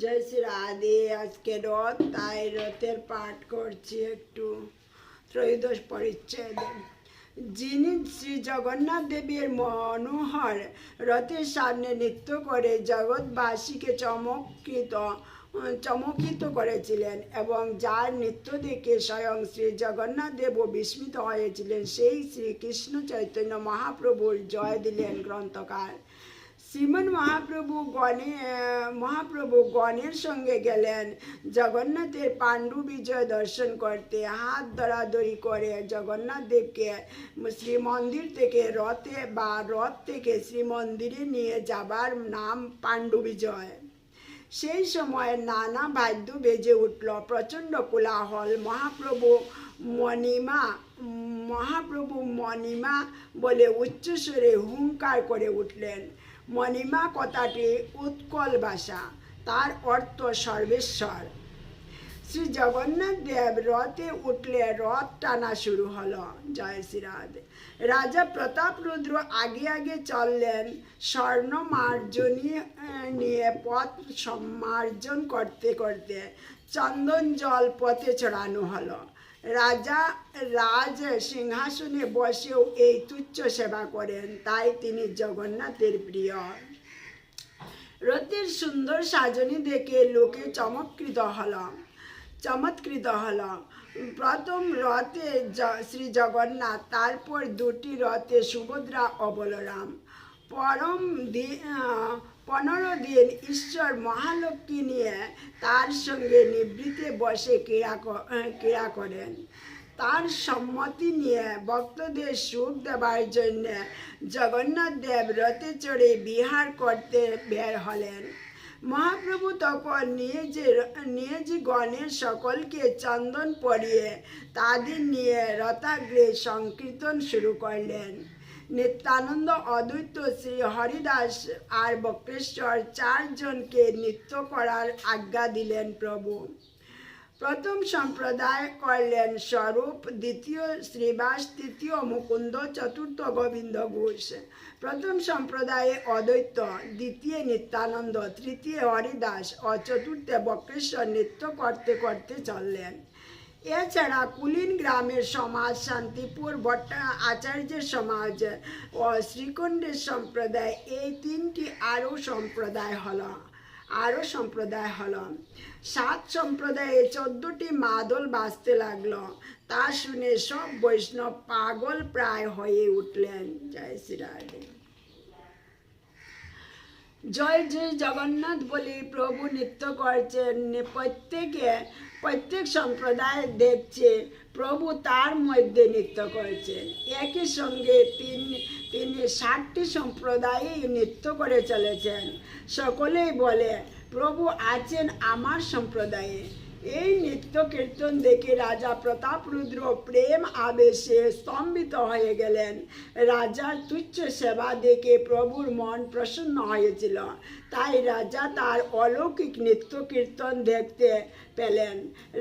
জয় শ্রী রাধে, আজকে রথ, তাই রথের পাঠ করছি একটু ত্রয়োদশ পরিচ্ছেদ। যিনি শ্রী জগন্নাথ দেবীর মনোহর, রথের সামনে নৃত্য করে জগৎবাসীকে চমৎকৃত চমকিত করেছিলেন এবং যার নৃত্য দেখে স্বয়ং শ্রী জগন্নাথ দেবও বিস্মিত হয়েছিলেন, সেই শ্রীকৃষ্ণ চৈতন্য মহাপ্রভুর জয় দিলেন গ্রন্থকার। শ্রীমন মহাপ্রভু গণে, মহাপ্রভু গণের সঙ্গে গেলেন। জগন্নাথের পাণ্ডু বিজয় দর্শন করতে হাত ধরাধরি করে জগন্নাথ দেবকে শ্রীমন্দির থেকে রথে বা রথ থেকে শ্রীমন্দিরে নিয়ে যাবার নাম পাণ্ডু বিজয়। সেই সময় নানা বাদ্য বেজে উঠল, প্রচণ্ড কোলাহল। মহাপ্রভু মণিমা মহাপ্রভু মণিমা বলে উচ্চস্বরে হুঙ্কার করে উঠলেন। মণিমা কথাটি উৎকল ভাষা, তার অর্থ সর্বেশ্বর। শ্রী জগন্নাথ দেব রথে উঠলে রথ টানা শুরু হলো। জয় শ্রীরাধ রাজা প্রতাপ রুদ্র আগে আগে চললেন স্বর্ণ মার্জনী নিয়ে পথ সম্মার্জন করতে করতে চন্দন জল পথে ছড়ানো হলো। রাজা রাজ সিংহাসনে বসেও এই তুচ্ছ সেবা করেন। তাই তিনি জগন্নাথের প্রিয়। রথের সুন্দর সাজনি দেখে লোকে চমৎকৃত হল। চমৎকৃত হল। প্রথম রথে শ্রী জগন্নাথ, তারপর দুটি রথে সুভদ্রা অবলরাম পরম পনেরো দিন ঈশ্বর মহালক্ষ্মী নিয়ে তার সঙ্গে নিবৃত্তে বসে ক্রীড়া ক- আহ, ক্রীড়া করেন। তার সম্মতি নিয়ে ভক্তদের সুখ দেবার জন্য জগন্নাথ দেব রথে চড়ে বিহার করতে বের হলেন। মহাপ্রভু তখন নিজে নিজে গণের সকলকে চন্দন পরিয়ে তাদের নিয়ে রথাগ্রে সংকীর্তন শুরু করলেন। নিত্যানন্দ অদ্বৈত শ্রী হরিদাস আর বক্রেশ্বর চারজনকে নৃত্য করার আজ্ঞা দিলেন প্রভু। প্রথম সম্প্রদায় করলেন স্বরূপ, দ্বিতীয় শ্রীবাস, তৃতীয় মুকুন্দ, চতুর্থ গোবিন্দ ঘোষ। প্রথম সম্প্রদায়ে অদ্বৈত, দ্বিতীয় নিত্যানন্দ, তৃতীয় হরিদাস ও চতুর্থে বক্রেশ্বর নৃত্য করতে করতে চললেন। এছাড়া কুলিন গ্রামের সমাজ, শান্তিপুর ভট্টা আচার্যের সমাজ, ও শ্রীকুণ্ডের সম্প্রদায়, এই তিনটি আরও সম্প্রদায় হলো, আরও সম্প্রদায় হলো। সাত সম্প্রদায়ে চোদ্দটি মাদল বাজতে লাগল। তা শুনে সব বৈষ্ণব পাগল প্রায় হয়ে উঠলেন। জয় শ্রীরাধে জয় জয় জগন্নাথ বলি প্রভু নৃত্য করছেন প্রত্যেকে, প্রত্যেক সম্প্রদায় দেখছে, প্রভু তার মধ্যে নৃত্য করছেন একই সঙ্গে তিন, তিনি ষাটটি সম্প্রদায়ে নৃত্য করে চলেছেন। সকলেই বলে, প্রভু আছেন আমার সম্প্রদায়ে। এই নৃত্য কীর্তন দেখে রাজা প্রতাপ রুদ্র প্রেম আবেশে স্তম্ভিত হয়ে গেলেন। রাজার তুচ্ছ সেবা দেখে প্রভুর মন প্রসন্ন হয়েছিল। তাই রাজা তার অলৌকিক নৃত্য কীর্তন দেখতে পেলেন।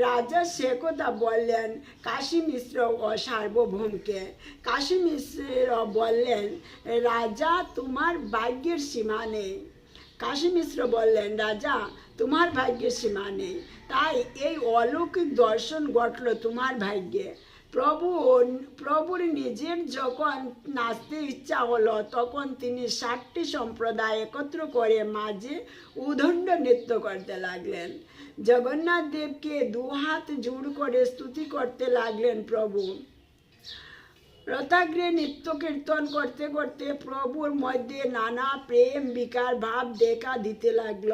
রাজা সে কথা বললেন, কাশী মিশ্র ও সার্বভৌমকে। কাশী মিশ্র বললেন, রাজা, তোমার ভাগ্যের সীমা নেই। কাশী মিশ্র বললেন, রাজা তোমার ভাগ্যের সীমা নেই। তাই এই অলৌকিক দর্শন ঘটল তোমার ভাগ্যে। প্রভু প্রভুর নিজের যখন নাচতে ইচ্ছা হলো, তখন তিনি ষাটটি সম্প্রদায় একত্র করে মাঝে উদণ্ড নৃত্য করতে লাগলেন। জগন্নাথ দেবকে দু হাত জোড় করে স্তুতি করতে লাগলেন প্রভু। রথাগ্রে নৃত্য কীর্তন করতে করতে প্রভুর মধ্যে নানা প্রেম, বিকার, ভাব, দেখা দিতে লাগল।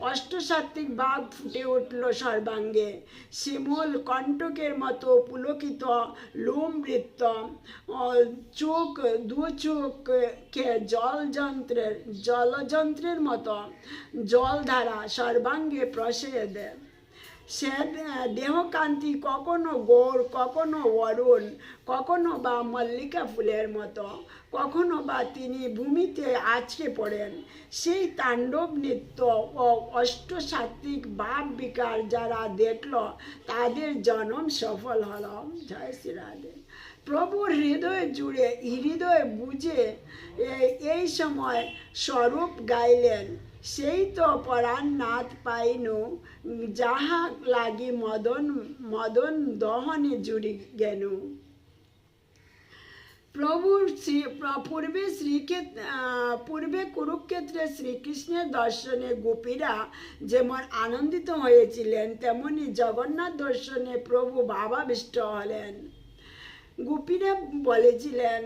অষ্টসাত্ত্বিক বাঘ ফুটে উঠল সর্বাঙ্গে। শিমল কণ্টকের মতো পুলকিত লোম বৃত্ত চোখ, দু চোখকে জলযন্ত্রের জলযন্ত্রের মতো জলধারা সর্বাঙ্গে প্রসেদ সে দেহকান্তি কখনো গৌর, কখনো অরুণ, কখনো বা মল্লিকা ফুলের মতো, কখনো বা তিনি ভূমিতে আছড়ে পড়েন। সেই তাণ্ডব নৃত্য ও অষ্টসাত্ত্বিক ভাব বিকার যারা দেখল, তাদের জন্ম সফল হল। জয় শ্রীরাধে প্রভুর হৃদয় জুড়ে, হৃদয় বুঝে এই সময় স্বরূপ গাইলেন। সেই তো পরাণ নাথ পাইনু, যাহা লাগি মদন মদন দহনে জুড়ি গেনু। প্রভুর শ্রী পূর্বে শ্রীক্ষেত্র পূর্বে কুরুক্ষেত্রে শ্রীকৃষ্ণের দর্শনে গোপীরা যেমন আনন্দিত হয়েছিলেন, তেমনি জগন্নাথ দর্শনে প্রভু ভাবাবিষ্ট হলেন। গোপীরা বলেছিলেন,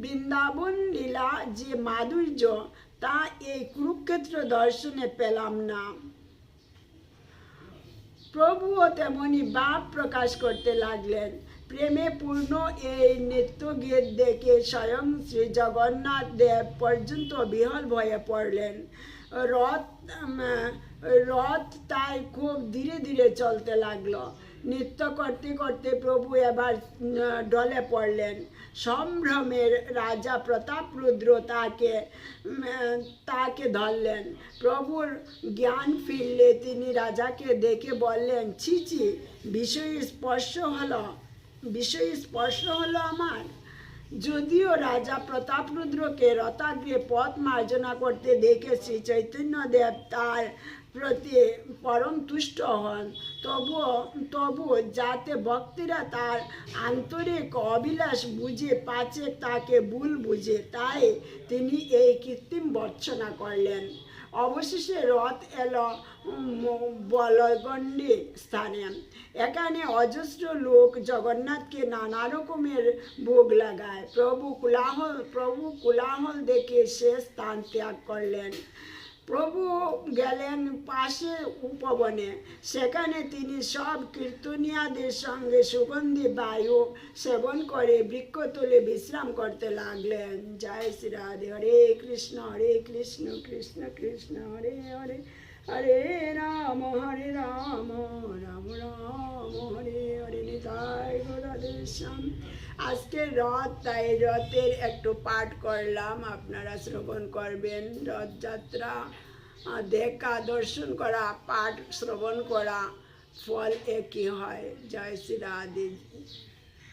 বৃন্দাবন লীলা যে মাধুর্য তা এই কুরুক্ষেত্র দর্শনে পেলাম না। প্রভুও তেমনি ভাব প্রকাশ করতে লাগলেন। প্রেমে পূর্ণ এই নৃত্য গীত দেখে স্বয়ং শ্রী জগন্নাথ দেব পর্যন্ত বিহল হয়ে পড়লেন। রথ রথ তাই খুব ধীরে ধীরে চলতে লাগল। নৃত্য করতে করতে প্রভু এবার ডলে পড়লেন। সম্ভ্রমের রাজা প্রতাপ রুদ্র তাকে তাকে ধরলেন। প্রভুর জ্ঞান ফিরলে তিনি রাজাকে দেখে বললেন, ছি ছি, বিষয় স্পর্শ হলো, বিষয় স্পর্শ হলো আমার। যদিও রাজা প্রতাপরুদ্রকে রথাগ্রে পথ মার্জনা করতে দেখে শ্রী চৈতন্যদেব তার প্রতি পরম তুষ্ট হন। তবুও তবু যাতে ভক্তিরা তার আন্তরিক অবিলাস বুঝে পাচে তাকে ভুল বুঝে, তাই তিনি এই কৃত্রিম বর্ষনা করলেন। অবশেষে রথ এলো বলগণ্ডি স্থানে। এখানে অজস্র লোক জগন্নাথকে নানা রকমের ভোগ লাগায়। প্রভু কুলাহল, প্রভু কোলাহল দেখে সে স্থান ত্যাগ করলেন। প্রভু গেলেন পাশে উপবনে। সেখানে তিনি সব কীর্তনিয়াদের সঙ্গে সুগন্ধি, বায়ু সেবন করে বৃক্ষ তুলে বিশ্রাম করতে লাগলেন। জয় শ্রী রাধে, হরে কৃষ্ণ হরে কৃষ্ণ কৃষ্ণ কৃষ্ণ, হরে হরে। হরে রাম হরে রাম রাম রাম, হরে হরে নিতাই আজকে রথ, তাই রথের একটু পাঠ করলাম, আপনারা শ্রবণ করবেন। রথযাত্রা দেখা, দর্শন করা, পাঠ, শ্রবণ করা, ফল একই হয়? জয় শ্রী রাধে।